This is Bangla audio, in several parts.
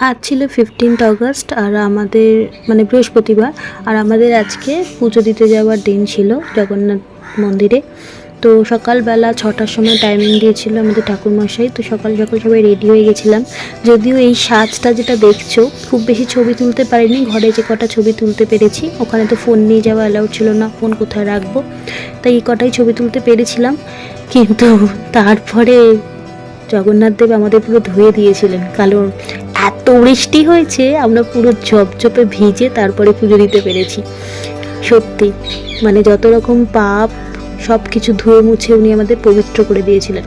আজ ছিল ফিফটিন্থ অগস্ট আর আমাদের মানে বৃহস্পতিবার। আর আমাদের আজকে পুজো দিতে যাওয়ার দিন ছিল জগন্নাথ মন্দিরে। তো সকালবেলা ছটার সময় টাইমিং দিয়েছিল আমাদের ঠাকুরমশাই। তো সকাল সকাল সবাই রেডি হয়ে গেছিলাম। যদিও এই সাজটা যেটা দেখছ, খুব বেশি ছবি তুলতে পারিনি। ঘরে যে কটা ছবি তুলতে পেরেছি, ওখানে তো ফোন নিয়ে যাওয়া অ্যালাউড ছিল না ফোন কোথায় রাখব? তাই এই কটাই ছবি তুলতে পেরেছিলাম। কিন্তু তারপরে জগন্নাথ দেব আমাদের পুরো ধুয়ে দিয়েছিলেন কারণ এত বৃষ্টি হয়েছে, আমরা পুরো ঝপঝপে ভিজে তারপরে পুজো দিতে পেরেছি। সত্যি মানে যত রকম পাপ সব কিছু ধুয়ে মুছে উনি আমাদের পবিত্র করে দিয়েছিলেন।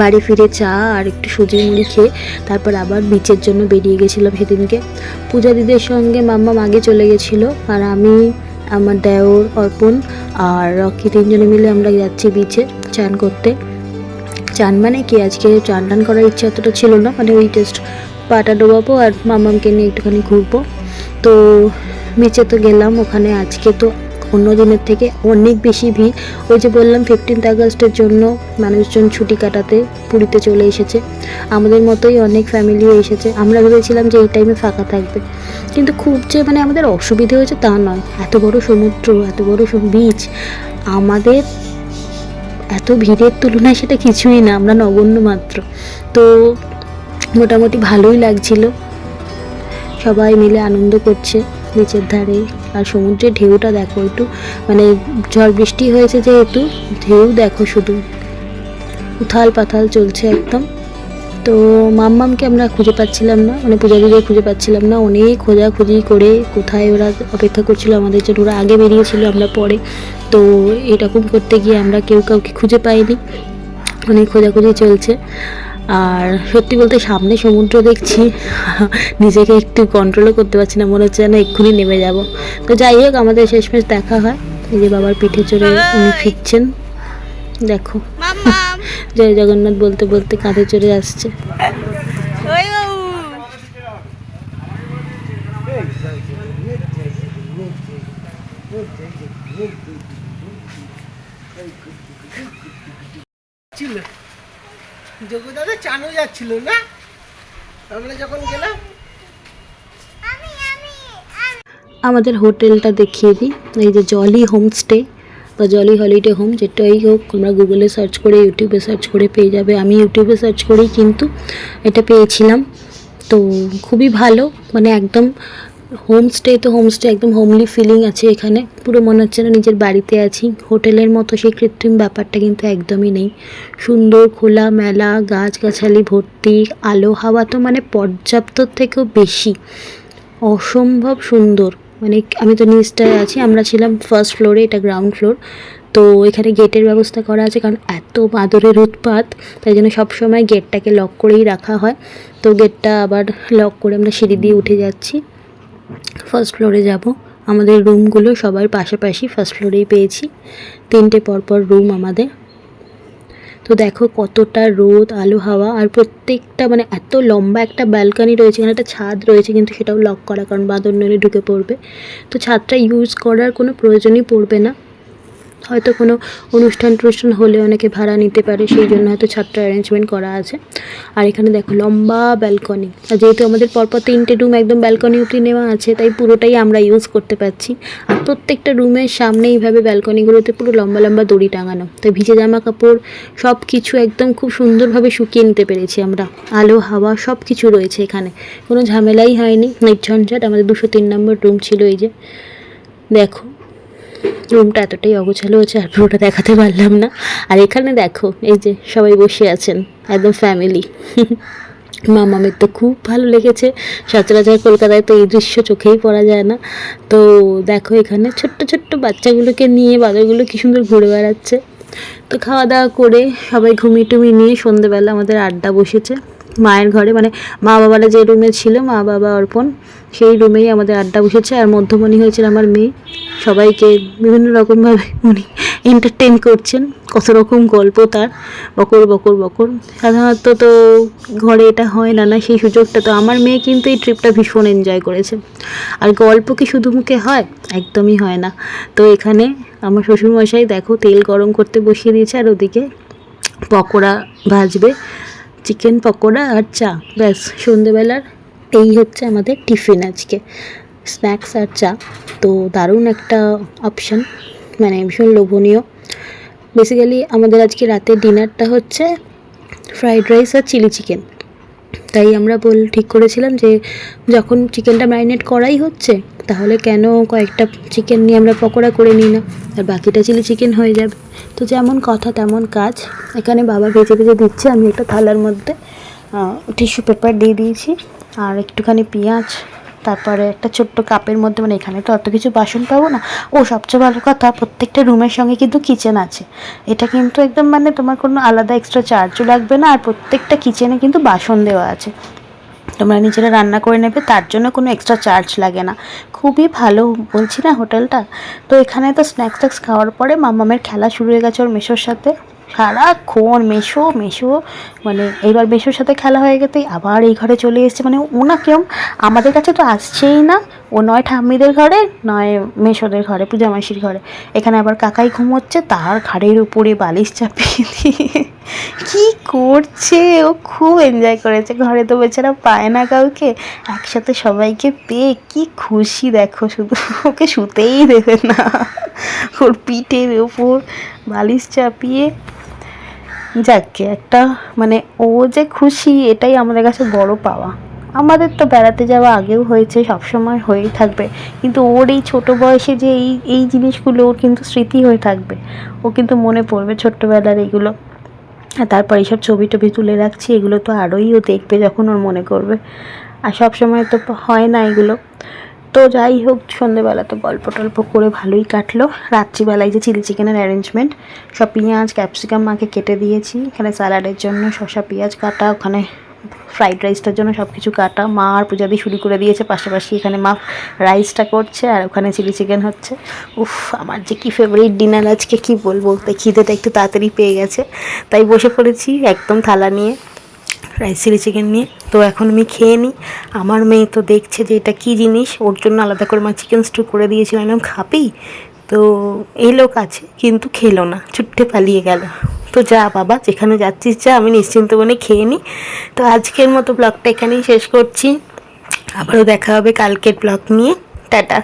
বাড়ি ফিরে চা আর একটু সুজি মুড়ি খেয়ে তারপর আবার বিচের জন্য বেরিয়ে গেছিলাম সেদিনকে। পূজা দিদির সঙ্গে মাম্মা মাগে চলে গেছিল আর আমি, আমার দেওর, অর্পণ আর রকি তিনজনে মিলে আমরা যাচ্ছি বিচে চান করতে। চান মানে কি? আজকে চান টান করার ইচ্ছা অতটা ছিল না মানে ওই জাস্ট পাটা ডোবাবো আর মামামকে নিয়ে একটুখানি ঘুরবো। তো বিচে তো গেলাম, ওখানে আজকে তো অন্য দিনের থেকে অনেক বেশি ভিড়। ওই যে বললাম ফিফটিন্থ আগস্টের জন্য মানুষজন ছুটি কাটাতে পুরীতে চলে এসেছে। আমাদের মতোই অনেক ফ্যামিলিও এসেছে। আমরা ভেবেছিলাম যে এই টাইমে ফাঁকা থাকবে। কিন্তু খুব যে মানে আমাদের অসুবিধে হয়েছে তা নয়। এত বড় সমুদ্র, এত বড় বিচ আমাদের এত ভিড়ের তুলনায় সেটা কিছুই না। আমরা নগণ্য মাত্র। তো মোটামুটি ভালোই লাগছিল। সবাই মিলে আনন্দ করছে নিচের ধারে। আর সমুদ্রের ঢেউটা দেখো একটু মানে ঝড় বৃষ্টি হয়েছে যেহেতু, ঢেউ দেখো শুধু। উথাল পাথাল চলছে একদম। তো মাম্মামকে আমরা খুঁজে পাচ্ছিলাম না মানে পূজা দিদিকে খুঁজে পাচ্ছিলাম না। অনেক খোঁজাখুঁজি করে কোথায় ওরা অপেক্ষা করছিল আমাদের জন্য, ওরা আগে বেরিয়েছিল আমরা পরে। তো এরকম করতে গিয়ে আমরা কেউ কাউকে খুঁজে পাইনি। অনেক খোঁজাখুঁজি চলছে। আর সত্যি বলতে সামনে সমুদ্র দেখছি নিজেকে একটু কন্ট্রোলও করতে পারছি না মনে হচ্ছে যেন এক্ষুনি নেমে যাব তো যাই হোক আমাদের শেষমেশ দেখা হয় এই যে বাবার পিঠে চড়ে উনি ফিরছেন দেখো জয় জগন্নাথ বলতে বলতে কাঁধে চড়ে আসছে ওই ছিল যোগ্যদাদা যাচ্ছিল না? আমরা যখন গেলাম আমাদের হোটেলটা দেখিয়ে দিই। এই যে জলি হোমস্টে বা জলি হলিডে হোম যেটাই হোক তোমরা গুগলে সার্চ করে ইউটিউবে সার্চ করে পেয়ে যাবে। আমি ইউটিউবে সার্চ করেই কিন্তু এটা পেয়েছিলাম। তো খুবই ভালো মানে একদম হোমস্টে তো হোমস্টে একদম হোমলি ফিলিং আছে এখানে। পুরো মনে হচ্ছে না নিজের বাড়িতে আছি। হোটেলের মতো সেই কৃত্রিম ব্যাপারটা কিন্তু একদমই নেই। সুন্দর, খোলা, মেলা, গাছগাছালি ভর্তি, আলো, হাওয়া তো মানে পর্যাপ্তর থেকেও বেশি। অসম্ভব সুন্দর। মানে আমি তো নিচটায় আছি, আমরা ছিলাম ফার্স্ট ফ্লোরে এটা গ্রাউন্ড ফ্লোর তো এখানে গেটের ব্যবস্থা করা আছে, কারণ এত বাদরের উৎপাত, তাই জন্য সবসময় গেটটাকে লক করেই রাখা হয়। তো গেটটা আবার লক করে আমরা সিঁড়ি দিয়ে উঠে যাচ্ছি। ফার্স্ট ফ্লোরে যাব। আমাদের রুমগুলো সবার পাশাপাশি ফার্স্ট ফ্লোরেই পেয়েছি। তিনটে পরপর রুম আমাদের। তো দেখো কতটা রোদ, আলো, হাওয়া, আর প্রত্যেকটা মানে এত লম্বা একটা ব্যালকানি রয়েছে, এখানে একটা ছাদ রয়েছে, কিন্তু সেটাও লক করা, কারণ বাদর নলে ঢুকে পড়বে। তো ছাদটা ইউজ করার কোনো প্রয়োজনই পড়বে না। হয়তো কোনো অনুষ্ঠান টনুষ্ঠান হলে অনেকে ভাড়া নিতে পারে, সেই জন্য হয়তো ছাদটা অ্যারেঞ্জমেন্ট করা আছে। আর এখানে দেখো লম্বা ব্যালকনি আর যেহেতু আমাদের পরপর তিনটে রুম একদম ব্যালকনি অব্দি নেওয়া আছে, তাই পুরোটাই আমরা ইউজ করতে পারছি। আর প্রত্যেকটা রুমের সামনে এইভাবে ব্যালকনিগুলোতে পুরো লম্বা লম্বা দড়ি টাঙানো। তো ভিজে জামা কাপড় সব কিছু একদম খুব সুন্দরভাবে শুকিয়ে নিতে পেরেছি আমরা। আলো, হাওয়া সব কিছু রয়েছে এখানে। কোনো ঝামেলাই হয়নি। নির্ঝঞ্ঝাট, আমাদের দুশো তিন নম্বর রুম ছিল এই যে। দেখো রুমটা এতটাই অগোছালো হচ্ছে আর পুরোটা দেখাতে পারলাম না। আর এখানে দেখো, এই যে সবাই বসে আছেন, একদম ফ্যামিলি মামামের তো খুব ভালো লেগেছে। সচরাচর কলকাতায় তো এই দৃশ্য চোখেই পড়া যায় না। তো দেখো এখানে ছোট্ট ছোট্ট বাচ্চাগুলোকে নিয়ে বাজারগুলো কি সুন্দর ঘুরে বেড়াচ্ছে। তো খাওয়া দাওয়া করে সবাই ঘুমিয়ে টুমিয়ে নিয়ে সন্ধেবেলা আমাদের আড্ডা বসেছে। মায়ের ঘরে মানে মা বাবারা যে রুমে ছিল, মা বাবা অর্পণ, সেই রুমেই আমাদের আড্ডা বসেছে। আর মধ্যমণি হয়েছিল আমার মেয়ে। সবাইকে বিভিন্ন রকমভাবে উনি এন্টারটেন করছেন, কত রকম গল্প তার, বকর বকর বকর। সাধারণত তো ঘরে এটা হয় না না, সেই সুযোগটা তো আমার মেয়ে কিন্তু এই ট্রিপটা ভীষণ এনজয় করেছে। আর গল্প কি শুধু মুখে হয়? একদমই হয় না। তো এখানে আমার শ্বশুরমশাই, দেখো, তেল গরম করতে বসিয়ে দিয়েছে, আর ওদিকে পকোড়া ভাজবে। চিকেন পকোড়া আর চা। ব্যাস, সন্ধেবেলার এই হচ্ছে আমাদের টিফিন আজকে। স্ন্যাক্স আর চা। তো দারুণ একটা অপশান মানে ভীষণ লোভনীয়। বেসিক্যালি আমাদের আজকে রাতের ডিনারটা হচ্ছে ফ্রাইড রাইস আর চিলি চিকেন তাই আমরা বল, ঠিক করেছিলাম যে যখন চিকেনটা ম্যারিনেট করাই হচ্ছে তাহলে কেন কয়েকটা চিকেন নিয়ে আমরা পকোড়া করে নিই না? আর বাকিটা চিলি চিকেন হয়ে যাবে। তো যেমন কথা, তেমন কাজ। এখানে বাবা ভেজে ভেজে দিচ্ছে, আমি একটা থালার মধ্যে টিস্যু পেপার দিয়ে দিয়েছি। আর একটুখানি পেঁয়াজ, তারপরে একটা ছোট্ট কাপের মধ্যে মানে এখানে তো অত কিছু বাসন পাবো না। ও, সবচেয়ে ভালো কথা, প্রত্যেকটা রুমের সঙ্গে কিন্তু কিচেন আছে। এটা কিন্তু একদম মানে তোমার কোনো আলাদা এক্সট্রা চার্জও লাগবে না, আর প্রত্যেকটা কিচেনে কিন্তু বাসন দেওয়া আছে। তোমরা নিজেরা রান্না করে নেবে, তার জন্য কোনো এক্সট্রা চার্জ লাগে না। খুবই ভালো, বলছি না হোটেলটা? তো এখানে তো স্ন্যাক্স ট্যাক্স খাওয়ার পরে মামামের খেলা শুরু হয়ে গেছে ওর মেশোর সাথে। সারাক্ষণ মেশো মেশো মানে এইবার মেশোর সাথে খেলা হয়ে গেতেই আবার এই ঘরে চলে এসেছে। মানে ও না কেউ আমাদের কাছে তো আসছেই না। ও নয় ঠাম্মিদের ঘরে, নয় মেশোদের ঘরে, পূজা মাসির ঘরে। এখানে আবার কাকাই ঘুমোচ্ছে, তার ঘাড়ের উপরে বালিশ চাপিয়ে দিয়ে কি করছে? ও খুব এনজয় করেছে। ঘরে তো বেচারা পায় না কাউকে। একসাথে সবাইকে পেয়ে কি খুশি, দেখো শুধু। ওকে শুতেই দেবে না। ওর পিঠের ওপর বালিশ চাপিয়ে যাকে, একটা মানে ও যে খুশি, এটাই আমাদের কাছে বড় পাওয়া। আমাদের তো বেড়াতে যাওয়া আগেও হয়েছে, সবসময় হয়েই থাকবে। কিন্তু ওর এই ছোট বয়সে যে এই এই জিনিসগুলো ওর কিন্তু স্মৃতি হয়ে থাকবে। ও কিন্তু মনে পড়বে ছোট্টবেলার এইগুলো আর তারপর এইসব ছবি টবি তুলে রাখছি, এগুলো তো আরোই ও দেখবে যখন ওর মনে করবে। আর সব সময় তো হয় না এগুলো। তো যাই হোক, সন্ধেবেলা তো গল্প টল্প করে ভালোই কাটলো। রাত্রিবেলায় যে চিলি চিকেনের অ্যারেঞ্জমেন্ট সব পেঁয়াজ ক্যাপসিকাম মাকে কেটে দিয়েছি। এখানে স্যালাডের জন্য শসা, পেঁয়াজ কাটা, ওখানে ফ্রাইড রাইসটার জন্য সব কিছু কাটা। মা আর পূজা দিয়ে শুরু করে দিয়েছে, পাশাপাশি এখানে মা রাইসটা করছে আর ওখানে চিলি চিকেন হচ্ছে। উফ, আমার যে কি ফেভারিট ডিনার আজকে, কি বলব? তাই খিদেটা একটু তাড়াতাড়ি পেয়ে গেছে। তাই বসে পড়েছি একদম থালা নিয়ে। রাইস চিলি চিকেন নিয়ে। তো এখন আমি খেয়ে নিই। আমার মেয়ে তো দেখছে যে এটা কী জিনিস। ওর জন্য আলাদা করে মা চিকেন স্টু করে দিয়েছিলাম। খাবি তো এই লোক আছে, কিন্তু খেলো না। ছুট্টে পালিয়ে গেল। তো যা বাবা, যেখানে যাচ্ছিস যা, আমি নিশ্চিন্ত মনে খেয়ে নিই। তো আজকের মতো ব্লগটা এখানেই শেষ করছি। আবারও দেখা হবে কালকের ব্লগ নিয়ে। টাটা।